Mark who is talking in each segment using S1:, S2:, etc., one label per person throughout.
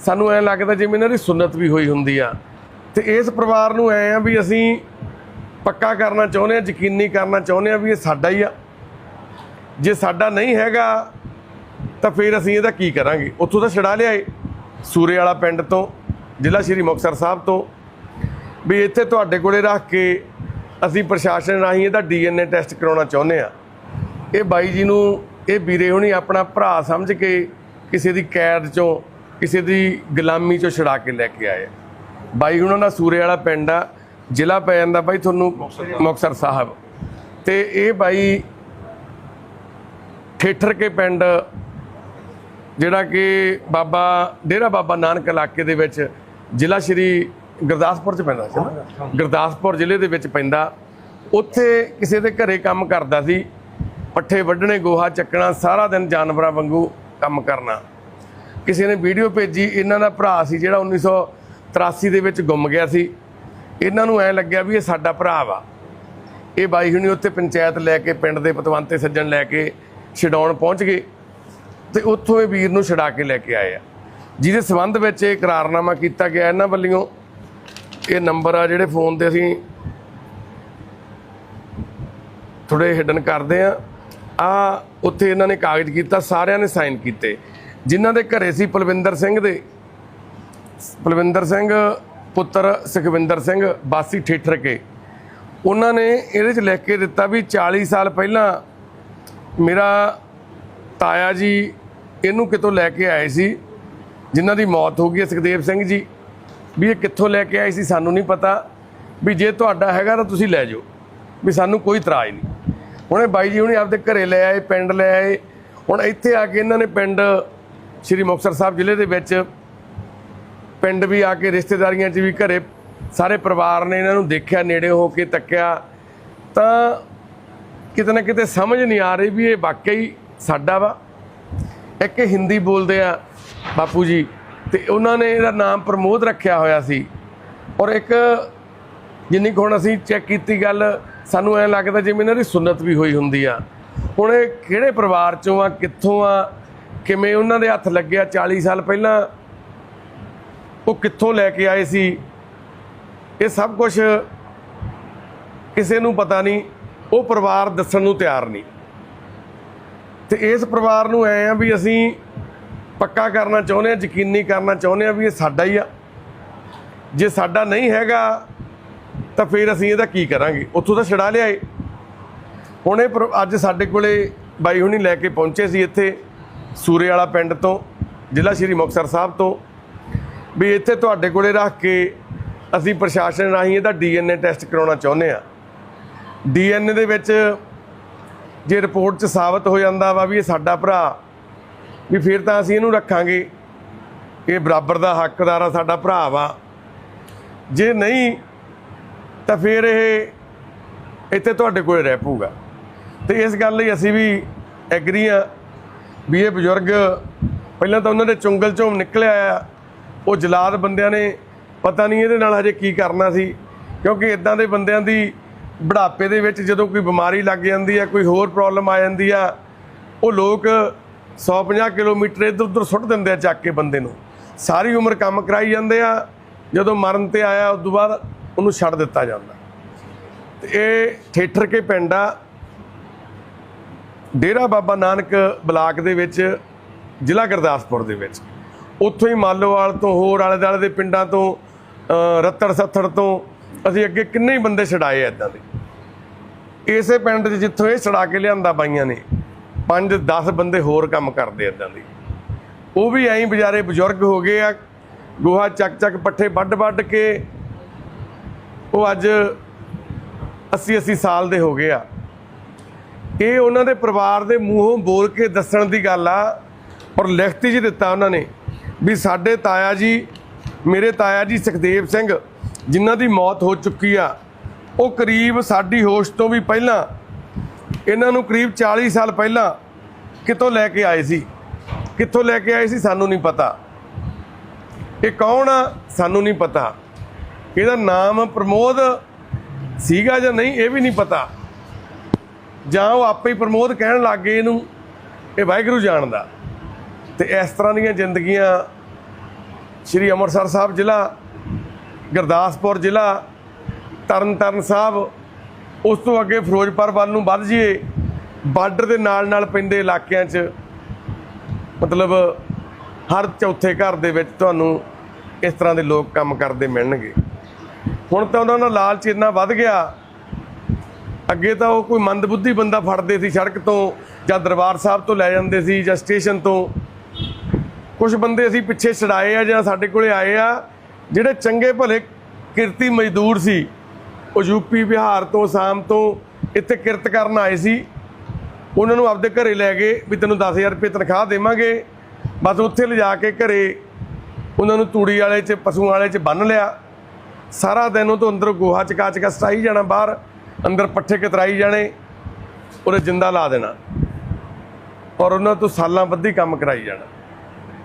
S1: ਸਾਨੂੰ ਐ ਲੱਗਦਾ ਜਿਵੇਂ ਇਹਨਾਂ ਦੀ ਸੁਨਤ ਵੀ ਹੋਈ ਹੁੰਦੀ ਆ। ਤੇ ਇਸ ਪਰਿਵਾਰ ਨੂੰ ਐ ਆ ਵੀ ਅਸੀਂ ਪੱਕਾ ਕਰਨਾ ਚਾਹੁੰਦੇ ਆ, ਯਕੀਨੀ ਕਰਨਾ ਚਾਹੁੰਦੇ ਆ ਵੀ ਇਹ ਸਾਡਾ ਹੀ ਆ। ਜੇ ਸਾਡਾ ਨਹੀਂ ਹੈਗਾ, ਤਾਂ ਫਿਰ ਅਸੀਂ ਇਹਦਾ ਕੀ ਕਰਾਂਗੇ? ਉੱਥੋਂ ਤਾਂ ਛੜਾ ਲਿਆਏ, ਸੂਰੇ ਵਾਲਾ ਪਿੰਡ ਤੋਂ, ਜ਼ਿਲ੍ਹਾ ਸ਼੍ਰੀ ਮੁਕਤਸਰ ਸਾਹਿਬ ਤੋਂ। ਵੀ ਇੱਥੇ ਤੁਹਾਡੇ ਕੋਲੇ ਰੱਖ ਕੇ ਅਸੀਂ ਪ੍ਰਸ਼ਾਸਨ ਰਾਹੀਂ ਇਹਦਾ ਡੀਐਨਏ ਟੈਸਟ ਕਰਾਉਣਾ ਚਾਹੁੰਦੇ ਆ। ਇਹ ਬਾਈ ਜੀ ਨੂੰ, ਇਹ ਵੀਰੇ ਹੁਣੀ ਆਪਣਾ ਭਰਾ ਸਮਝ ਕੇ ਕਿਸੇ ਦੀ ਕੈਦ ਚੋਂ ਕਿਸੇ ਦੀ ਗੁਲਾਮੀ ਚੋਂ ਛੁਡਾ ਕੇ ਲੈ ਕੇ ਆਏ। ਬਾਈ ਉਹਨਾਂ ਦਾ ਸੂਰੇ ਵਾਲਾ ਪਿੰਡ ਆ, ਜ਼ਿਲ੍ਹਾ ਪੈ ਜਾਂਦਾ ਬਾਈ ਤੁਹਾਨੂੰ ਮੁਕਤਸਰ ਸਾਹਿਬ। ਤੇ ਇਹ ਬਾਈ ਠੇਠਰ ਕੇ ਪਿੰਡ, ਜਿਹੜਾ ਕਿ ਬਾਬਾ, ਡੇਰਾ ਬਾਬਾ ਨਾਨਕ ਇਲਾਕੇ ਦੇ ਵਿੱਚ ਜ਼ਿਲ੍ਹਾ ਸ਼੍ਰੀ ਗੁਰਦਾਸਪੁਰ ਚ ਪੈਂਦਾ ਸੀ ਗੁਰਦਾਸਪੁਰ ਜ਼ਿਲ੍ਹੇ ਦੇ ਵਿੱਚ ਪੈਂਦਾ। ਉੱਥੇ ਕਿਸੇ ਦੇ ਘਰੇ ਕੰਮ ਕਰਦਾ ਸੀ। ਪੱਠੇ ਵੱਢਣੇ, ਗੋਹਾ ਚੱਕਣਾ, ਸਾਰਾ ਦਿਨ ਜਾਨਵਰਾਂ ਵਾਂਗੂ ਕੰਮ ਕਰਨਾ। ਕਿਸੇ ਨੇ ਵੀਡੀਓ ਭੇਜੀ, ਇਹਨਾਂ ਦਾ ਭਰਾ ਸੀ ਜਿਹੜਾ 1983 ਦੇ ਵਿੱਚ ਗੁੰਮ ਗਿਆ ਸੀ। ਇਹਨਾਂ ਨੂੰ ਐ ਲੱਗਿਆ ਵੀ ਇਹ ਸਾਡਾ ਭਰਾ ਵਾ। ਇਹ ਬਾਈ ਹੁਣੀ ਉੱਥੇ ਪੰਚਾਇਤ ਲੈ ਕੇ, ਪਿੰਡ ਦੇ ਪਤਵੰਤੇ ਸੱਜਣ ਲੈ ਕੇ ਛਡਾਉਣ ਪਹੁੰਚ ਗਏ ਤੇ ਉੱਥੋਂ ਇਹ ਵੀਰ ਨੂੰ ਛਡਾ ਕੇ ਲੈ ਕੇ ਆਏ ਆ। ਜਿਹਦੇ ਸਬੰਧ ਵਿੱਚ ਇਹ ਇਕਰਾਰਨਾਮਾ ਕੀਤਾ ਗਿਆ ਇਹਨਾਂ ਵੱਲੋਂ। ਇਹ ਨੰਬਰ ਆ ਜਿਹੜੇ ਫੋਨ ਤੇ ਅਸੀਂ ਥੋੜੇ ਹਿਡਨ ਕਰਦੇ ਆ। ਆ ਉੱਥੇ ਇਹਨਾਂ ਨੇ ਕਾਗਜ਼ ਕੀਤਾ, ਸਾਰਿਆਂ ਨੇ ਸਾਈਨ ਕੀਤੇ। ਜਿਨ੍ਹਾਂ ਦੇ ਘਰੇ ਸੀ ਪਲਵਿੰਦਰ ਸਿੰਘ ਦੇ। ਪਲਵਿੰਦਰ ਸਿੰਘ, ਪੁੱਤਰ ਸੁਖਵਿੰਦਰ ਸਿੰਘ, ਬਾਸੀ ਠੇਠਰ ਕੇ। ਉਹਨਾਂ ਨੇ ਇਹਦੇ 'ਚ ਲਿਖ ਕੇ ਦਿੱਤਾ ਵੀ 40 ਸਾਲ ਪਹਿਲਾਂ ਮੇਰਾ ਤਾਇਆ ਜੀ ਇਹਨੂੰ ਕਿਤੋਂ ਲੈ ਕੇ ਆਏ ਸੀ, ਜਿਨ੍ਹਾਂ ਦੀ ਮੌਤ ਹੋ ਗਈ ਹੈ ਸੁਖਦੇਵ ਸਿੰਘ ਜੀ। ਵੀ ਇਹ ਕਿੱਥੋਂ ਲੈ ਕੇ ਆਏ ਸੀ ਸਾਨੂੰ ਨਹੀਂ ਪਤਾ, ਵੀ ਜੇ ਤੁਹਾਡਾ ਹੈਗਾ ਤਾਂ ਤੁਸੀਂ ਲੈ ਜਾਓ। ਵੀ ਸਾਨੂੰ ਕੋਈ ਇਤਰਾਜ਼ ਨਹੀਂ। ਹੁਣੇ ਬਾਈ ਜੀ ਹੁਣੇ ਆਪਦੇ ਘਰੇ ਲੈ ਆਏ, ਪਿੰਡ ਲੈ ਆਏ। ਹੁਣ ਇੱਥੇ ਆ ਕੇ ਇਹਨਾਂ ਨੇ ਪਿੰਡ ਸ਼੍ਰੀ ਮੁਕਤਸਰ ਸਾਹਿਬ ਜ਼ਿਲ੍ਹੇ ਦੇ ਵਿੱਚ ਪਿੰਡ ਵੀ ਆ ਕੇ ਰਿਸ਼ਤੇਦਾਰੀਆਂ 'ਚ ਵੀ ਘਰੇ ਸਾਰੇ ਪਰਿਵਾਰ ਨੇ ਇਹਨਾਂ ਨੂੰ ਦੇਖਿਆ, ਨੇੜੇ ਹੋ ਕੇ ਤੱਕਿਆ। ਤਾਂ ਕਿਤੇ ਨਾ ਕਿਤੇ ਸਮਝ ਨਹੀਂ ਆ ਰਹੀ ਵੀ ਇਹ ਵਾਕਈ ਸਾਡਾ ਵਾ। ਇੱਕ ਹਿੰਦੀ ਬੋਲਦੇ ਆ ਬਾਪੂ ਜੀ ਤੇ ਉਹਨਾਂ ਨੇ ਇਹਦਾ ਨਾਮ ਪ੍ਰਮੋਦ ਰੱਖਿਆ ਹੋਇਆ ਸੀ। ਔਰ ਇੱਕ ਜਿੰਨੀ ਕੁ ਹੁਣ ਅਸੀਂ ਚੈੱਕ ਕੀਤੀ ਗੱਲ, ਸਾਨੂੰ ਐ ਲੱਗਦਾ ਜਿਵੇਂ ਇਹਨਾਂ ਦੀ ਸੁਨਤ ਵੀ ਹੋਈ ਹੁੰਦੀ ਆ। ਹੁਣ ਇਹ ਕਿਹੜੇ ਪਰਿਵਾਰ ਚੋਂ ਆ, ਕਿੱਥੋਂ ਆ ਕਿਵੇਂ ਉਹਨਾਂ ਦੇ ਹੱਥ ਲੱਗਿਆ 40 ਸਾਲ ਪਹਿਲਾਂ? ਉਹ ਕਿੱਥੋਂ ਲੈ ਕੇ ਆਏ ਸੀ? ਇਹ ਸਭ ਕੁਝ ਕਿਸੇ ਨੂੰ ਪਤਾ ਨਹੀਂ। ਉਹ ਪਰਿਵਾਰ ਦੱਸਣ ਨੂੰ ਤਿਆਰ ਨਹੀਂ। ਤੇ ਇਸ ਪਰਿਵਾਰ ਨੂੰ ਐ ਆ ਵੀ ਅਸੀਂ ਪੱਕਾ ਕਰਨਾ ਚਾਹੁੰਦੇ ਆ ਯਕੀਨੀ ਕਰਨਾ ਚਾਹੁੰਦੇ ਆ ਵੀ ਇਹ ਸਾਡਾ ਹੀ ਆ। ਜੇ ਸਾਡਾ ਨਹੀਂ ਹੈਗਾ, ਤਾਂ ਫਿਰ ਅਸੀਂ ਇਹਦਾ ਕੀ ਕਰਾਂਗੇ? ਉੱਥੋਂ ਤਾਂ ਛੜਾ ਲਿਆਏ। ਹੁਣ ਇਹ ਪਰ- ਅੱਜ ਸਾਡੇ ਕੋਲੇ ਬਾਈ ਹੁਣੀ ਲੈ ਕੇ ਪਹੁੰਚੇ ਸੀ ਇੱਥੇ। ਸੂਰੇ ਵਾਲਾ ਪਿੰਡ ਤੋਂ, ਜ਼ਿਲ੍ਹਾ ਸ਼੍ਰੀ ਮੁਕਤਸਰ ਸਾਹਿਬ ਤੋਂ, ਵੀ ਇੱਥੇ ਤੁਹਾਡੇ ਕੋਲੇ ਰੱਖ ਕੇ ਅਸੀਂ ਪ੍ਰਸ਼ਾਸਨ ਰਾਹੀਂ ਇਹਦਾ ਡੀਐਨਏ ਟੈਸਟ ਕਰਾਉਣਾ ਚਾਹੁੰਦੇ ਆ ਡੀਐਨਏ ਦੇ ਵਿੱਚ ਜੇ ਰਿਪੋਰਟ 'ਚ ਸਾਬਤ ਹੋ ਜਾਂਦਾ ਵਾ ਵੀ ਇਹ ਸਾਡਾ ਭਰਾ, ਵੀ ਫਿਰ ਤਾਂ ਅਸੀਂ ਇਹਨੂੰ ਰੱਖਾਂਗੇ ਇਹ ਬਰਾਬਰ ਦਾ ਹੱਕਦਾਰ ਆ, ਸਾਡਾ ਭਰਾ ਵਾ। ਜੇ ਨਹੀਂ, ਤਾਂ ਫਿਰ ਇਹ ਇੱਥੇ ਤੁਹਾਡੇ ਕੋਲ ਰਹਿ ਪਊਗਾ। ਤੇ ਇਸ ਗੱਲ ਲਈ ਅਸੀਂ ਵੀ ਐਗਰੀ ਆ ਵੀ ਇਹ ਬਜ਼ੁਰਗ ਪਹਿਲਾਂ ਤਾਂ ਉਹਨਾਂ ਦੇ ਚੁੰਗਲ ਚੋਂ ਨਿਕਲਿਆ ਆ। ਉਹ ਜਲਾਦ ਬੰਦਿਆਂ ਨੇ ਪਤਾ ਨਹੀਂ ਇਹਦੇ ਨਾਲ ਹਜੇ ਕੀ ਕਰਨਾ ਸੀ। ਕਿਉਂਕਿ ਇਦਾਂ ਦੇ ਬੰਦਿਆਂ ਦੀ ਬੁਢਾਪੇ ਦੇ ਵਿੱਚ ਜਦੋਂ ਕੋਈ ਬਿਮਾਰੀ ਲੱਗ ਜਾਂਦੀ ਆ, ਕੋਈ ਹੋਰ ਪ੍ਰੋਬਲਮ ਆ ਜਾਂਦੀ ਆ, ਉਹ ਲੋਕ 150 ਕਿਲੋਮੀਟਰ ਇੱਧਰ ਉੱਧਰ ਸੁੱਟ ਦਿੰਦੇ ਆ ਚੱਕ ਕੇ ਬੰਦੇ ਨੂੰ। ਸਾਰੀ ਉਮਰ ਕੰਮ ਕਰਾਈ ਜਾਂਦੇ ਆ, ਜਦੋਂ ਮਰਨ ਤੇ ਆਇਆ, ਉਸ ਤੋਂ ਬਾਅਦ ਉਹਨੂੰ ਛੱਡ ਦਿੱਤਾ ਜਾਂਦਾ। ਤੇ ਇਹ ਠੇਠਰ ਕੇ ਪਿੰਡ ਆ ਡੇਰਾ ਬਾਬਾ ਨਾਨਕ ਬਲਾਕ ਦੇ ਵਿੱਚ ਜ਼ਿਲ੍ਹਾ ਗੁਰਦਾਸਪੁਰ ਦੇ ਵਿੱਚ। ਉੱਥੋਂ ਹੀ ਮਾਲੋਵਾਲ ਤੋਂ ਹੋਰ ਆਲੇ ਦੁਆਲੇ ਦੇ ਪਿੰਡਾਂ ਤੋਂ ਅ, ਰੱਤੜ ਸੱਥੜ ਤੋਂ ਅਸੀਂ ਅੱਗੇ ਕਿੰਨੇ ਹੀ ਬੰਦੇ ਛਡਾਏ ਐਦਾਂ ਦੇ। ਇਸੇ ਪਿੰਡ 'ਚ ਜਿੱਥੋਂ ਇਹ ਛਡਾ ਕੇ ਲਿਆਂਦਾ ਬਾਈਆਂ ਨੇ 5-10 ਬੰਦੇ ਹੋਰ ਕੰਮ ਕਰਦੇ ਐਦਾਂ ਦੇ। ਉਹ ਵੀ ਐਂ ਵਿਚਾਰੇ ਬਜ਼ੁਰਗ ਹੋ ਗਏ ਆ ਗੋਹਾ ਚੱਕ ਚੱਕ ਪੱਠੇ ਵੱਢ ਵੱਢ ਕੇ ਉਹ ਅੱਜ 80-80 ਸਾਲ ਦੇ ਹੋ ਗਏ ਆ। ਇਹ ਉਹਨਾਂ ਦੇ ਪਰਿਵਾਰ ਦੇ ਮੂੰਹੋਂ ਬੋਲ ਕੇ ਦੱਸਣ ਦੀ ਗੱਲ ਆ, ਔਰ ਲਿਖਤੀ 'ਚ ਦਿੱਤਾ ਉਹਨਾਂ ਨੇ ਵੀ ਸਾਡੇ ਤਾਇਆ ਜੀ, ਮੇਰੇ ਤਾਇਆ ਜੀ ਸੁਖਦੇਵ ਸਿੰਘ, ਜਿਨ੍ਹਾਂ ਦੀ ਮੌਤ ਹੋ ਚੁੱਕੀ ਆ, ਉਹ ਕਰੀਬ ਸਾਡੀ ਹੋਸ਼ ਤੋਂ ਵੀ ਪਹਿਲਾਂ, ਇਹਨਾਂ ਨੂੰ ਕਰੀਬ 40 ਸਾਲ ਪਹਿਲਾਂ ਕਿਤੋਂ ਲੈ ਕੇ ਆਏ ਸੀ। ਕਿੱਥੋਂ ਲੈ ਕੇ ਆਏ ਸੀ ਸਾਨੂੰ ਨਹੀਂ ਪਤਾ। ਇਹ ਕੌਣ ਆ? ਸਾਨੂੰ ਨਹੀਂ ਪਤਾ। ਇਹਦਾ ਨਾਮ ਪ੍ਰਮੋਦ ਸੀਗਾ ਜਾਂ ਨਹੀਂ, ਇਹ ਵੀ ਨਹੀਂ ਪਤਾ। ਜਾਂ ਉਹ ਆਪੇ ਹੀ ਪ੍ਰਮੋਦ ਕਹਿਣ ਲੱਗ ਗਏ ਇਹਨੂੰ ਇਹ ਵਾਹਿਗੁਰੂ ਜਾਣਦਾ। ਤੇ ਇਸ ਤਰ੍ਹਾਂ ਦੀਆਂ ਜ਼ਿੰਦਗੀਆਂ ਸ਼੍ਰੀ ਅੰਮ੍ਰਿਤਸਰ ਸਾਹਿਬ ਜ਼ਿਲ੍ਹਾ, ਗੁਰਦਾਸਪੁਰ ਜ਼ਿਲ੍ਹਾ, ਤਰਨਤਾਰਨ ਸਾਹਿਬ, ਉਸ ਤੋਂ ਅੱਗੇ ਫਿਰੋਜ਼ਪੁਰ ਵੱਲ ਨੂੰ ਵੱਧ ਜਾਈਏ, ਬਾਰਡਰ ਦੇ ਨਾਲ ਨਾਲ ਪੈਂਦੇ ਇਲਾਕਿਆਂ 'ਚ ਮਤਲਬ ਹਰ ਚੌਥੇ ਘਰ ਦੇ ਵਿੱਚ ਤੁਹਾਨੂੰ ਇਸ ਤਰ੍ਹਾਂ ਦੇ ਲੋਕ ਕੰਮ ਕਰਦੇ ਮਿਲਣਗੇ। ਹੁਣ ਤਾਂ ਉਹਨਾਂ ਦਾ ਲਾਲਚ ਇੰਨਾ ਵੱਧ ਗਿਆ ਅੱਗੇ ਤਾਂ ਉਹ ਕੋਈ ਮੰਦਬੁੱਧੀ ਬੰਦਾ ਫੜਦੇ ਸੀ ਸੜਕ ਤੋਂ ਜਾਂ ਦਰਬਾਰ ਸਾਹਿਬ ਤੋਂ ਲੈ ਜਾਂਦੇ ਸੀ ਜਾਂ ਸਟੇਸ਼ਨ ਤੋਂ। ਕੁਝ ਬੰਦੇ ਅਸੀਂ ਪਿੱਛੇ ਛਡਾਏ ਆ ਜਾਂ ਸਾਡੇ ਕੋਲੇ ਆਏ ਆ, ਜਿਹੜੇ ਚੰਗੇ ਭਲੇ ਕਿਰਤੀ ਮਜ਼ਦੂਰ ਸੀ। ਉਹ ਯੂਪੀ ਬਿਹਾਰ ਤੋਂ ਆਸਾਮ ਤੋਂ ਇੱਥੇ ਕਿਰਤ ਕਰਨ ਆਏ ਸੀ। ਉਹਨਾਂ ਨੂੰ ਆਪਦੇ ਘਰੇ ਲੈ ਗਏ ਵੀ ਤੈਨੂੰ 10000 ਰੁਪਏ ਤਨਖਾਹ ਦੇਵਾਂਗੇ। ਬਸ ਉੱਥੇ ਲਿਜਾ ਕੇ ਘਰੇ ਉਹਨਾਂ ਨੂੰ ਤੂੜੀ ਵਾਲੇ 'ਚ, ਪਸ਼ੂਆਂ ਵਾਲੇ 'ਚ ਬੰਨ ਲਿਆ। ਸਾਰਾ ਦਿਨ ਉਹ ਤੋਂ ਅੰਦਰ ਗੋਹਾ ਚਕਾ ਚਕਾ ਸਟਾਈ ਜਾਣਾ ਬਾਹਰ। ਅੰਦਰ ਪੱਠੇ ਕਤਰਾਈ ਜਾਣੇ ਉਹਦੇ ਜਿੰਦਾ ਲਾ ਦੇਣਾ। ਔਰ ਉਹਨਾਂ ਤੋਂ ਸਾਲਾਂ ਬੱਧੀ ਕੰਮ ਕਰਾਈ ਜਾਣਾ।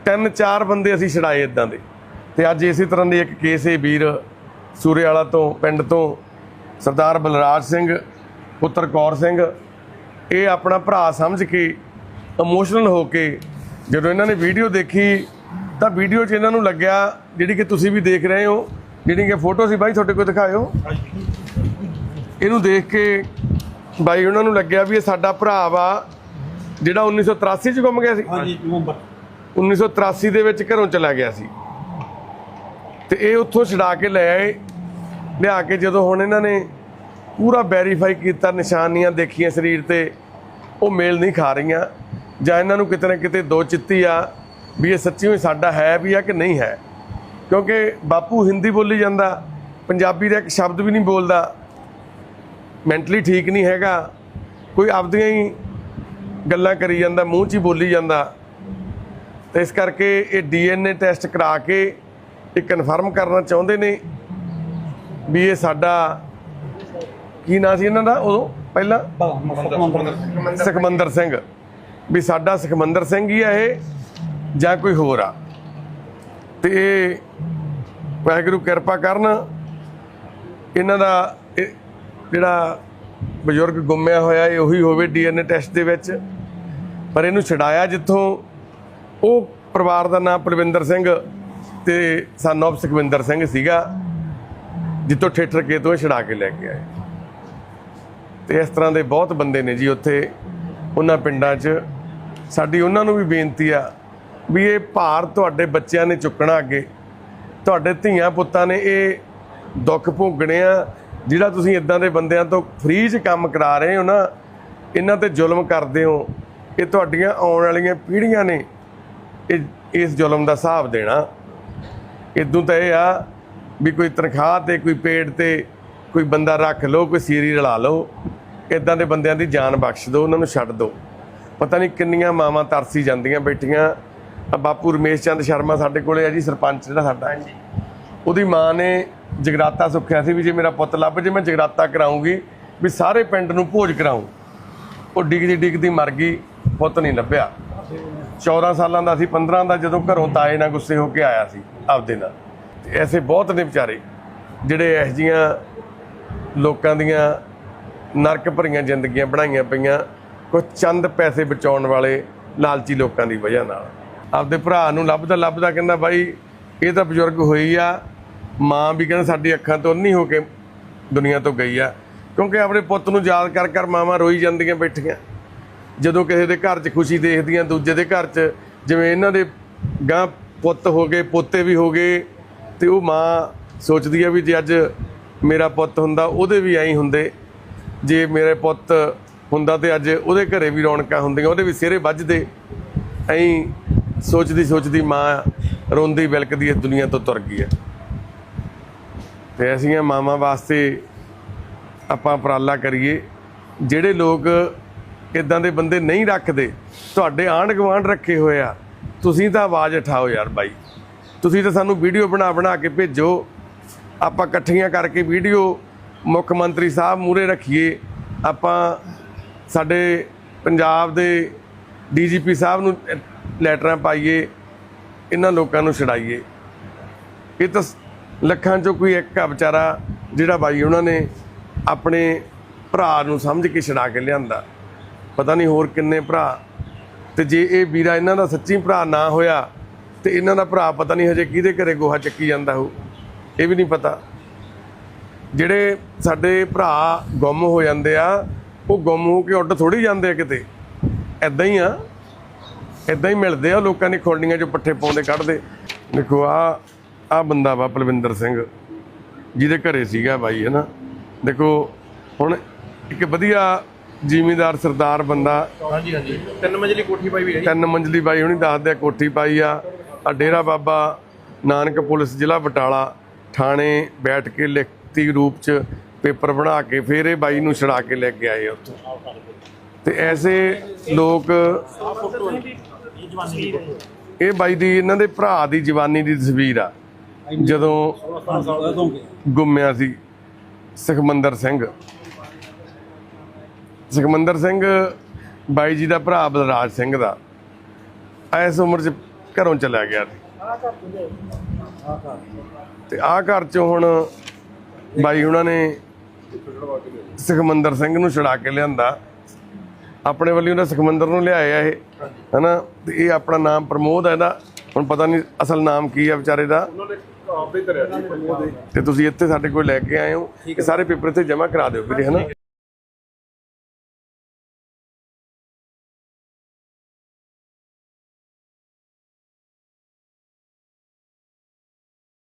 S1: ਤਿੰਨ ਚਾਰ ਬੰਦੇ ਅਸੀਂ ਛਡਾਏ ਇਦਾਂ ਦੇ। ਤੇ ਅੱਜ ਇਸੇ ਤਰ੍ਹਾਂ ਦੇ ਇੱਕ ਕੇਸ ਹੈ ਵੀਰ ਸੂਰੇ ਤੋਂ, ਪਿੰਡ ਤੋਂ, ਸਰਦਾਰ ਬਲਰਾਜ ਸਿੰਘ, ਪੁੱਤਰ ਕੌਰ ਸਿੰਘ, ਇਹ ਆਪਣਾ ਭਰਾ ਸਮਝ ਕੇ ਇਮੋਸ਼ਨਲ ਹੋ ਕੇ ਜਦੋਂ ਇਹਨਾਂ ਨੇ ਵੀਡੀਓ ਦੇਖੀ, ਤਾਂ ਵੀਡੀਓ 'ਚ ਇਹਨਾਂ ਨੂੰ ਲੱਗਿਆ, ਜਿਹੜੀ ਕਿ ਤੁਸੀਂ ਵੀ ਦੇਖ ਰਹੇ ਹੋ ਜਿਹੜੀ ਕਿ ਫੋਟੋ ਸੀ, ਬਾਈ, ਤੁਹਾਡੇ ਕੋਲ ਦਿਖਾਇਓ। ਇਹਨੂੰ ਦੇਖ ਕੇ ਬਾਈ ਉਹਨਾਂ ਨੂੰ ਲੱਗਿਆ ਵੀ ਇਹ ਸਾਡਾ ਭਰਾ ਵਾ ਜਿਹੜਾ 1983 ਚ ਗੁੰਮ ਗਿਆ ਸੀ।
S2: ਹਾਂਜੀ ਨਵੰਬਰ।
S1: 1983 ਦੇ ਵਿੱਚ ਘਰੋਂ ਚਲਾ ਗਿਆ ਸੀ। ਤੇ ਇਹ ਉੱਥੋਂ ਛਡਾ ਕੇ ਲੈ ਆਏ ਲਿਆ ਕੇ ਜਦੋਂ ਹੁਣ ਇਹਨਾਂ ਨੇ ਪੂਰਾ ਵੈਰੀਫਾਈ ਕੀਤਾ ਨਿਸ਼ਾਨੀਆਂ ਦੇਖੀਆਂ ਸਰੀਰ ਤੇ ਉਹ ਮੇਲ ਨਹੀਂ ਖਾ ਰਹੀਆਂ। ਜਾਂ ਇਹਨਾਂ ਨੂੰ ਕਿਤੇ ਨਾ ਕਿਤੇ ਦੋ ਚਿੱਤੀ ਆ ਵੀ ਇਹ ਸੱਚੀ ਹੀ ਸਾਡਾ ਹੈ ਵੀ ਆ ਕਿ ਨਹੀਂ ਹੈ। ਕਿਉਂਕਿ ਬਾਪੂ ਹਿੰਦੀ ਬੋਲੀ ਜਾਂਦਾ ਪੰਜਾਬੀ ਦਾ ਇੱਕ ਸ਼ਬਦ ਵੀ ਨਹੀਂ ਬੋਲਦਾ। ਮੈਂਟਲੀ ਠੀਕ ਨਹੀਂ ਹੈਗਾ। ਕੋਈ ਆਪਦੀਆਂ ਹੀ ਗੱਲਾਂ ਕਰੀ ਜਾਂਦਾ ਮੂੰਹ 'ਚ ਹੀ ਬੋਲੀ ਜਾਂਦਾ। ਤੇ ਇਸ ਕਰਕੇ ਇਹ ਡੀਐਨਏ ਟੈਸਟ ਕਰਾ ਕੇ ਇਹ ਕਨਫਰਮ ਕਰਨਾ ਚਾਹੁੰਦੇ ਨੇ ਵੀ ਇਹ ਸਾਡਾ ਕੀ ਨਾਂ ਸੀ ਇਹਨਾਂ ਦਾ? ਉਦੋਂ ਪਹਿਲਾਂ?
S2: ਸੁਖਮੰਦਰ
S1: ਸਿੰਘ। ਵੀ ਸਾਡਾ ਸੁਖਮੰਦਰ ਸਿੰਘ ਹੀ ਆ ਇਹ ਜਾਂ ਕੋਈ ਹੋਰ ਆ। ਤੇ ਇਹ ਵਾਹਿਗੁਰੂ ਕਿਰਪਾ ਕਰਨ ਇਹਨਾਂ ਦਾ ਇਹ ਜਿਹੜਾ ਬਜ਼ੁਰਗ ਗੁੰਮਿਆ ਹੋਇਆ ਇਹ ਉਹੀ ਹੋਵੇ ਡੀਐਨਏ ਟੈਸਟ ਦੇ ਵਿੱਚ। ਪਰ ਇਹਨੂੰ ਛਡਾਇਆ ਜਿੱਥੋਂ ਉਹ ਪਰਿਵਾਰ ਦਾ ਨਾਮ ਪਲਵਿੰਦਰ ਸਿੰਘ ਤੇ ਸਨ of ਸੁਖਵਿੰਦਰ ਸਿੰਘ ਸੀਗਾ, ਜਿੱਥੋਂ ਠੇਠਰ ਕੇ ਤੋਂ ਇਹ ਛਡਾ ਕੇ ਲੈ ਕੇ ਆਏ। ਤੇ ਇਸ ਤਰ੍ਹਾਂ ਦੇ ਬਹੁਤ ਬੰਦੇ ਨੇ ਜੀ ਉੱਥੇ ਉਹਨਾਂ ਪਿੰਡਾਂ 'ਚ। ਸਾਡੀ ਉਹਨਾਂ ਨੂੰ ਵੀ ਬੇਨਤੀ ਆ ਵੀ ਇਹ ਭਾਰ ਤੁਹਾਡੇ ਬੱਚਿਆਂ ਨੇ ਚੁੱਕਣਾ ਅੱਗੇ। ਤੁਹਾਡੇ ਧੀਆਂ ਪੁੱਤਾਂ ਨੇ ਇਹ ਦੁੱਖ ਭੋਗਣੇ ਆ ਜਿਹੜਾ ਤੁਸੀਂ ਇਦਾਂ ਦੇ ਬੰਦਿਆਂ ਤੋਂ ਫ੍ਰੀ 'ਚ ਕੰਮ ਕਰਾ ਰਹੇ ਹੋ ਨਾ, ਇਹਨਾਂ ਤੇ ਜ਼ੁਲਮ ਕਰਦੇ ਹੋ, ਇਹ ਤੁਹਾਡੀਆਂ ਆਉਣ ਵਾਲੀਆਂ ਪੀੜ੍ਹੀਆਂ ਨੇ ਇਹ, ਇਸ ਜ਼ੁਲਮ ਦਾ ਹਿਸਾਬ ਦੇਣਾ। ਇਦੋਂ ਤਾਂ ਇਹ ਆ ਵੀ ਕੋਈ ਤਨਖਾਹ ਤੇ, ਕੋਈ ਪੇੜ ਤੇ, ਕੋਈ ਬੰਦਾ ਰੱਖ ਲਓ, ਕੋਈ ਸੀਰੀ ਰਲਾ ਲਓ ਇਦਾਂ ਦੇ ਬੰਦਿਆਂ ਦੀ ਜਾਨ ਬਖਸ਼ ਦਿਓ, ਉਹਨਾਂ ਨੂੰ ਛੱਡ ਦਿਓ। ਪਤਾ ਨਹੀਂ ਕਿੰਨੀਆਂ ਮਾਵਾਂ ਤਰਸੀ ਜਾਂਦੀਆਂ ਬੈਠੀਆਂ। ਆ ਬਾਪੂ ਰਮੇਸ਼ ਚੰਦ ਸ਼ਰਮਾ ਸਾਡੇ ਕੋਲੇ ਆ ਜੀ, ਸਰਪੰਚ ਜਿਹੜਾ ਸਾਡਾ ਉਹਦੀ ਮਾਂ ਨੇ ਜਗਰਾਤਾ ਸੁੱਖਿਆ ਸੀ ਵੀ ਜੇ ਮੇਰਾ ਪੁੱਤ ਲੱਭ ਜੇ ਮੈਂ ਜਗਰਾਤਾ ਕਰਾਉਂਗੀ, ਵੀ ਸਾਰੇ ਪਿੰਡ ਨੂੰ ਭੋਜ ਕਰਾਉਂ। ਉਹ ਡਿੱਗਦੀ ਡਿੱਗਦੀ ਮਰ ਗਈ, ਪੁੱਤ ਨਹੀਂ ਲੱਭਿਆ। 14 ਸਾਲਾਂ ਦਾ ਸੀ 15 ਦਾ ਜਦੋਂ ਘਰੋਂ ਤਾਏ ਨਾਲ ਗੁੱਸੇ ਹੋ ਕੇ ਆਇਆ ਸੀ ਆਪਦੇ ਨਾਲ। ਤੇ ਐਸੇ ਬਹੁਤ ਨੇ ਵਿਚਾਰੇ, ਜਿਹੜੇ ਇਹੋ ਜਿਹੀਆਂ ਲੋਕਾਂ ਦੀਆਂ ਨਰਕ ਭਰੀਆਂ ਜ਼ਿੰਦਗੀਆਂ ਬਣਾਈਆਂ ਪਈਆਂ ਕੁਝ ਚੰਦ ਪੈਸੇ ਬਚਾਉਣ ਵਾਲੇ ਲਾਲਚੀ ਲੋਕਾਂ ਦੀ ਵਜ੍ਹਾ ਨਾਲ। ਆਪਦੇ ਭਰਾ ਨੂੰ ਲੱਭਦਾ ਲੱਭਦਾ ਕਹਿੰਦਾ, ਬਾਈ, ਇਹ ਤਾਂ ਬਜ਼ੁਰਗ ਹੋਈ ਆ ਮਾਂ ਵੀ ਕਹਿੰਦਾ ਸਾਡੀ ਅੱਖਾਂ ਤੋਂ ਅੰਨੀ ਹੋ ਕੇ ਦੁਨੀਆ ਤੋਂ ਗਈ ਆ। ਕਿਉਂਕਿ ਆਪਣੇ ਪੁੱਤ ਨੂੰ ਯਾਦ ਕਰ ਕਰ ਮਾਵਾਂ ਰੋਈ ਜਾਂਦੀਆਂ ਬੈਠੀਆਂ। ਜਦੋਂ ਕਿਸੇ ਦੇ ਘਰ 'ਚ ਖੁਸ਼ੀ ਦੇਖਦੀਆਂ, ਦੂਜੇ ਦੇ ਘਰ 'ਚ ਜਿਵੇਂ ਇਹਨਾਂ ਦੇ ਗਾਂ ਪੁੱਤ ਹੋ ਗਏ, ਪੋਤੇ ਵੀ ਹੋ ਗਏ, ਤੇ ਉਹ ਮਾਂ ਸੋਚਦੀ ਆ ਵੀ ਜੇ ਅੱਜ ਮੇਰਾ ਪੁੱਤ ਹੁੰਦਾ, ਉਹਦੇ ਵੀ ਐਂ ਹੁੰਦੇ। ਜੇ ਮੇਰੇ ਪੁੱਤ ਹੁੰਦਾ ਤੇ ਅੱਜ ਉਹਦੇ ਘਰੇ ਵੀ ਰੌਣਕਾਂ ਹੁੰਦੀਆਂ, ਉਹਦੇ ਵੀ ਸਿਹਰੇ ਵੱਜਦੇ। ਐਂ ਸੋਚਦੀ ਸੋਚਦੀ ਮਾਂ ਰੋਂਦੀ, ਬਿਲਕਦੀ ਇਸ ਦੁਨੀਆ ਤੋਂ ਤੁਰ ਗਈ ਹੈ ਤੇ ਅਸੀਂ ਮਾਵਾਂ ਵਾਸਤੇ ਆਪਾਂ ਉਪਰਾਲਾ ਕਰੀਏ। ਜਿਹੜੇ ਲੋਕ ਇਦਾਂ ਦੇ ਬੰਦੇ ਨਹੀਂ ਰੱਖਦੇ, ਤੁਹਾਡੇ ਆਂਢ ਗੁਆਂਢ ਰੱਖੇ ਹੋਏ ਆ, ਤੁਸੀਂ ਤਾਂ ਆਵਾਜ਼ ਉਠਾਓ ਯਾਰ ਬਾਈ। ਤੁਸੀਂ ਤਾਂ ਸਾਨੂੰ ਵੀਡੀਓ ਬਣਾ ਬਣਾ ਕੇ ਭੇਜੋ। ਆਪਾਂ ਇਕੱਠੀਆਂ ਕਰਕੇ ਵੀਡੀਓ ਮੁੱਖ ਮੰਤਰੀ ਸਾਹਿਬ ਮੂਰੇ ਰੱਖੀਏ। ਆਪਾਂ ਸਾਡੇ ਪੰਜਾਬ ਦੇ ਡੀਜੀਪੀ ਸਾਹਿਬ ਨੂੰ ਲੈਟਰਾਂ ਪਾਈਏ, ਇਹਨਾਂ ਲੋਕਾਂ ਨੂੰ ਛਡਾਈਏ। ਇਹ ਤਾਂ ਲੱਖਾਂ ਚੋਂ ਕੋਈ ਇੱਕ ਆ ਵਿਚਾਰਾ ਜਿਹੜਾ ਬਾਈ ਉਹਨਾਂ ਨੇ ਆਪਣੇ ਭਰਾ ਨੂੰ ਸਮਝ ਕੇ ਛਡਾ ਕੇ ਲਿਆਂਦਾ। ਪਤਾ ਨਹੀਂ ਹੋਰ ਕਿੰਨੇ ਭਰਾ। ਤੇ ਜੇ ਇਹ ਵੀਰਾ ਇਹਨਾਂ ਦਾ ਸੱਚੀ ਭਰਾ ਨਾ ਹੋਇਆ, ਤੇ ਇਹਨਾਂ ਦਾ ਭਰਾ ਪਤਾ ਨਹੀਂ ਹਜੇ ਕਿਹਦੇ ਘਰੇ ਗੋਹਾ ਚੱਕੀ ਜਾਂਦਾ ਹੋ ਇਹ ਵੀ ਨਹੀਂ ਪਤਾ। ਜਿਹੜੇ ਸਾਡੇ ਭਰਾ ਗੁੰਮ ਹੋ ਜਾਂਦੇ ਆ, ਉਹ ਗੁੰਮ ਹੋ ਕੇ ਉੱਡ ਥੋੜੀ ਜਾਂਦੇ ਆ ਕਿਤੇ। ਐਦਾਂ ਹੀ ਆ। ਐਦਾਂ ਹੀ ਮਿਲਦੇ ਆ, ਲੋਕਾਂ ਦੀ ਖੋਲਣੀਆਂ 'ਚੋਂ ਪੱਠੇ ਪਾਉਂਦੇ, ਕੱਢਦੇ। ਦੇਖੋ ਆ ਆ ਬੰਦਾ ਵਾ ਪਲਵਿੰਦਰ ਸਿੰਘ ਜਿਹਦੇ ਘਰੇ ਸੀਗਾ ਬਾਈ ਹੈ ਨਾ ਦੇਖੋ ਹੁਣ ਇੱਕ ਵਧੀਆ ਜ਼ਿਮੀਂਦਾਰ ਸਰਦਾਰ ਬੰਦਾ।
S2: ਹਾਂਜੀ ਹਾਂਜੀ। ਤਿੰਨ ਮੰਜ਼ਲੀ ਕੋਠੀ ਪਾਈ ਵੀ ਹੈ
S1: ਤਿੰਨ ਮੰਜ਼ਲੀ ਬਾਈ ਹੁਣੀ ਦੱਸਦੇ ਕੋਠੀ ਪਾਈ ਆ। ਆ ਡੇਰਾ ਬਾਬਾ ਨਾਨਕ ਪੁਲਿਸ ਜ਼ਿਲ੍ਹਾ ਬਟਾਲਾ ਥਾਣੇ ਬੈਠ ਕੇ ਲਿਖਤੀ ਰੂਪ ਚ ਪੇਪਰ ਬਣਾ ਕੇ ਫਿਰ ਇਹ ਬਾਈ ਨੂੰ ਛੜਾ ਕੇ ਲੈ ਕੇ ਆਏ ਉੱਥੋਂ। ਤੇ ਐਸੇ ਲੋਕ ਇਹ ਬਾਈ ਦੀ ਇਹਨਾਂ ਦੇ ਭਰਾ ਦੀ ਜਵਾਨੀ ਦੀ ਤਸਵੀਰ ਆ। ਜਦੋਂ ਗੁੰਮਿਆ ਸੀ ਸੁਖਮੰਦਰ ਸਿੰਘ। ਸੁਖਮੰਦਰ ਸਿੰਘ ਬਾਈ ਜੀ ਦਾ ਭਰਾ ਬਲਰਾਜ ਸਿੰਘ ਦਾ ਇਸ ਉਮਰ 'ਚ ਘਰੋਂ ਚਲਾ ਗਿਆ ਸੀ। ਤੇ ਆਹ ਘਰ 'ਚੋਂ ਹੁਣ ਬਾਈ ਉਹਨਾਂ ਨੇ ਸੁਖਮੰਦਰ ਸਿੰਘ ਨੂੰ ਛੁਡਾ ਕੇ ਲਿਆਂਦਾ। ਆਪਣੇ ਵੱਲੋਂ ਉਹਦਾ ਸੁਖਮੰਦਰ ਨੂੰ ਲਿਆਇਆ ਆ ਇਹ, ਹਨਾ? ਤੇ ਇਹ ਆਪਣਾ ਨਾਮ ਪ੍ਰਮੋਦ ਹੈ ਇਹਦਾ। ਹੁਣ ਪਤਾ ਨਹੀਂ ਅਸਲ ਨਾਮ ਕੀ ਹੈ ਵਿਚਾਰੇ ਦਾ।
S2: ਆਪੇ ਕਰਿਆ ਜੀ
S1: ਤੇ ਤੁਸੀਂ ਇੱਥੇ ਸਾਡੇ ਕੋਲ ਲੈ ਕੇ ਆਏ ਹੋ ਇਹ ਸਾਰੇ ਪੇਪਰ ਇੱਥੇ ਜਮ੍ਹਾਂ ਕਰਾ ਦਿਓ ਵੀਰੇ ਹਨਾ?